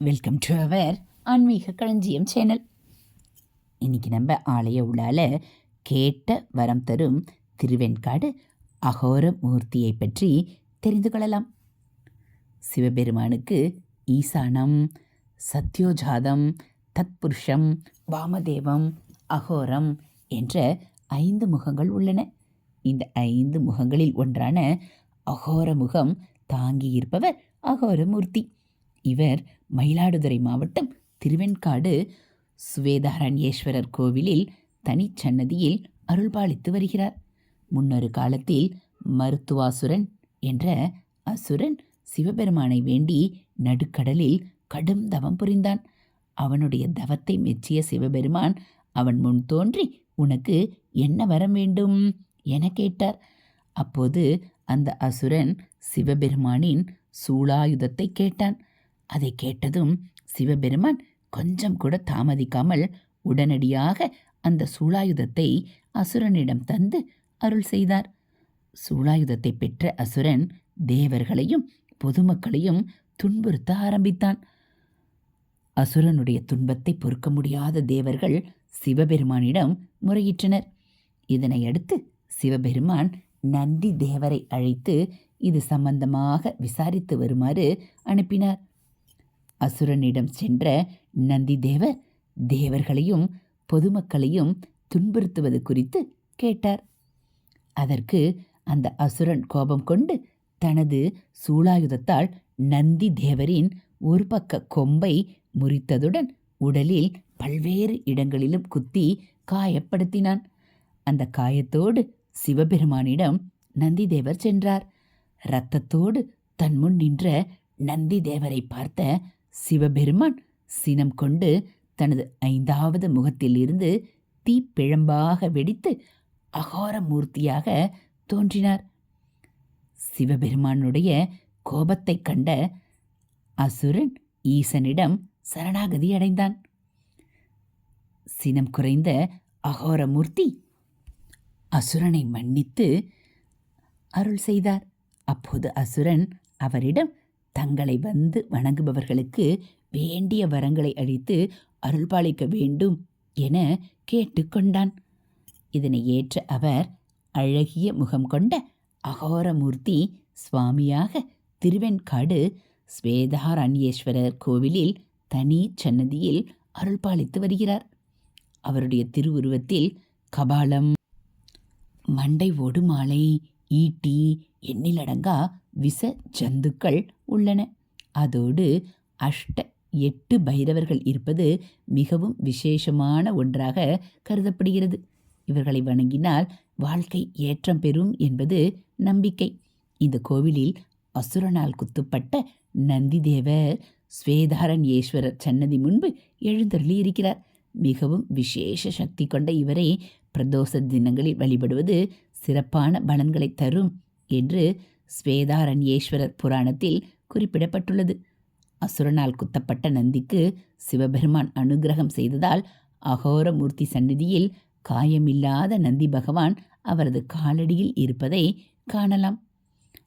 Welcome to our ஆன்மீக களஞ்சியம் channel இன்னைக்கு நம்ம ஆலய உலால கேட்ட வரம் தரும் திருவெண்காடு அகோர மூர்த்தியை பற்றி தெரிந்து கொள்ளலாம். சிவபெருமானுக்கு ஈசானம் சத்யோஜாதம் தத்புருஷம் வாமதேவம் அகோரம் என்ற ஐந்து முகங்கள் உள்ளன. இந்த ஐந்து முகங்களில் ஒன்றான அகோர முகம் தாங்கியிருப்பவர் அகோரமூர்த்தி. இவர் மயிலாடுதுறை மாவட்டம் திருவெண்காடு சுவேதாரண்யேஸ்வரர் கோவிலில் தனிச்சன்னதியில் அருள்பாலித்து வருகிறார். முன்னொரு காலத்தில் மருத்துவாசுரன் என்ற அசுரன் சிவபெருமானை வேண்டி நடுக்கடலில் கடும் தவம் புரிந்தான். அவனுடைய தவத்தை மெச்சிய சிவபெருமான் அவன் முன் தோன்றி உனக்கு என்ன வரம் வேண்டும்? என கேட்டார். அப்போது அந்த அசுரன் சிவபெருமானின் சூளாயுதத்தை கேட்டான். அதை கேட்டதும் சிவபெருமான் கொஞ்சம் கூட தாமதிக்காமல் உடனடியாக அந்த சூளாயுதத்தை அசுரனிடம் தந்து அருள் செய்தார். சூளாயுதத்தை பெற்ற அசுரன் தேவர்களையும் பொதுமக்களையும் துன்புறுத்த ஆரம்பித்தான். அசுரனுடைய துன்பத்தை பொறுக்க முடியாத தேவர்கள் சிவபெருமானிடம் முறையிட்டனர். இதனையடுத்து சிவபெருமான் நந்தி தேவரை அழைத்து இது சம்பந்தமாக விசாரித்து வருமாறு அனுப்பினார். அசுரனிடம் சென்ற நந்தி தேவர் தேவர்களையும் பொதுமக்களையும் துன்புறுத்துவது குறித்து கேட்டார். அதற்கு அந்த அசுரன் கோபம் கொண்டு தனது சூளாயுதத்தால் நந்தி தேவரின் ஒரு பக்க கொம்பை முறித்ததுடன் உடலில் பல்வேறு இடங்களிலும் குத்தி காயப்படுத்தினான். அந்த காயத்தோடு சிவபெருமானிடம் நந்திதேவர் சென்றார். இரத்தத்தோடு தன் முன் நின்ற நந்தி தேவரை பார்த்த சிவபெருமான் சினம் கொண்டு தனது ஐந்தாவது முகத்திலிருந்து தீப்பிழம்பாக வெடித்து அகோர மூர்த்தியாக தோன்றினார். சிவபெருமானுடைய கோபத்தைக் கண்ட அசுரன் ஈசனிடம் சரணாகதி அடைந்தான். சினம் குறைந்த அகோரமூர்த்தி அசுரனை மன்னித்து அருள் செய்தார். அப்போது அசுரன் அவரிடம் தங்களை வந்து வணங்குபவர்களுக்கு வேண்டிய வரங்களை அளித்து அருள்பாலிக்க வேண்டும் என கேட்டுக்கொண்டான். இதனை ஏற்ற அவர் அழகிய முகம் கொண்ட அகோரமூர்த்தி சுவாமியாக திருவெண்காடு ஸ்வேதாரண்யேஸ்வரர் கோவிலில் தனி சன்னதியில் அருள்பாலித்து வருகிறார். அவருடைய திருவுருவத்தில் கபாலம் மண்டை ஓடு மாலை ஈட்டி எண்ணிலடங்கா விச ஜந்துக்கள் உள்ளன. அதோடு அஷ்ட எட்டு பைரவர்கள் இருப்பது மிகவும் விசேஷமான ஒன்றாக கருதப்படுகிறது. இவர்களை வணங்கினால் வாழ்க்கை ஏற்றம் பெறும் என்பது நம்பிக்கை. இந்த கோவிலில் அசுரனால் குத்துப்பட்ட நந்திதேவர் ஸ்வேதாரண்யேஸ்வரர் சன்னதி முன்பு எழுந்தருளி இருக்கிறார் மிகவும் விசேஷ சக்தி கொண்ட இவரை பிரதோஷ தினங்களில் வழிபடுவது சிறப்பான பலன்களை தரும் என்று ஸ்வேதாரண்யேஸ்வரர் புராணத்தில் குறிப்பிடப்பட்டுள்ளது. அசுரனால் குத்தப்பட்ட நந்திக்கு சிவபெருமான் அனுகிரகம் செய்ததால் அகோரமூர்த்தி சந்நிதியில் காயமில்லாத நந்தி பகவான் அவரது காலடியில் இருப்பதை காணலாம்.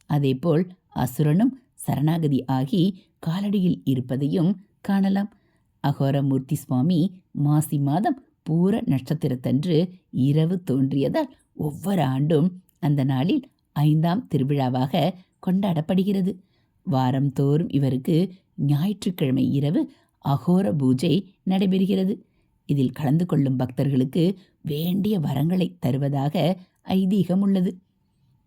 அதேபோல் அசுரனும் சரணாகதி ஆகி காலடியில் இருப்பதையும் காணலாம். அகோரமூர்த்தி சுவாமி மாசி மாதம் பூர நட்சத்திரத்தன்று இரவு தோன்றியதால் ஒவ்வொரு ஆண்டும் அந்த நாளில் ஐந்தாம் திருவிழாவாக கொண்டாடப்படுகிறது. வாரந்தோறும் இவருக்கு ஞாயிற்றுக்கிழமை இரவு அகோர பூஜை நடைபெறுகிறது. இதில் கலந்து கொள்ளும் பக்தர்களுக்கு வேண்டிய வரங்களை தருவதாக ஐதீகம் உள்ளது.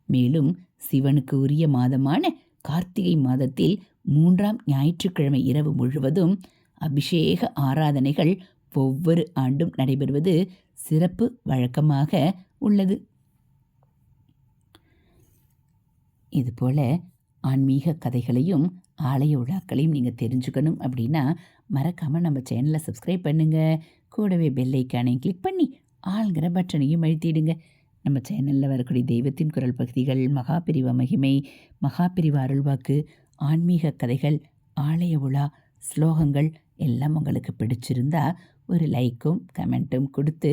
மேலும் சிவனுக்கு உரிய மாதமான கார்த்திகை மாதத்தில் மூன்றாம் ஞாயிற்றுக்கிழமை இரவு முழுவதும் அபிஷேக ஆராதனைகள் ஒவ்வொரு ஆண்டும் நடைபெறுவது சிறப்பு வழக்கமாக உள்ளது. இதுபோல் ஆன்மீக கதைகளையும் ஆலய விழாக்களையும் நீங்கள் தெரிஞ்சுக்கணும் அப்படின்னா மறக்காமல் நம்ம சேனலை சப்ஸ்கிரைப் பண்ணுங்கள் கூடவே பெல்லைக்கானையும் கிளிக் பண்ணி ஆளுங்கிற பட்டனையும் அழுத்திடுங்க. நம்ம சேனலில் வரக்கூடிய தெய்வத்தின் குரல் பகுதிகள் மகாபிரிவ மகிமை மகாபிரிவ அருள்வாக்கு ஆன்மீக கதைகள் ஆலய உலா ஸ்லோகங்கள் எல்லாம் உங்களுக்கு பிடிச்சிருந்தா ஒரு லைக்கும் கமெண்ட்டும் கொடுத்து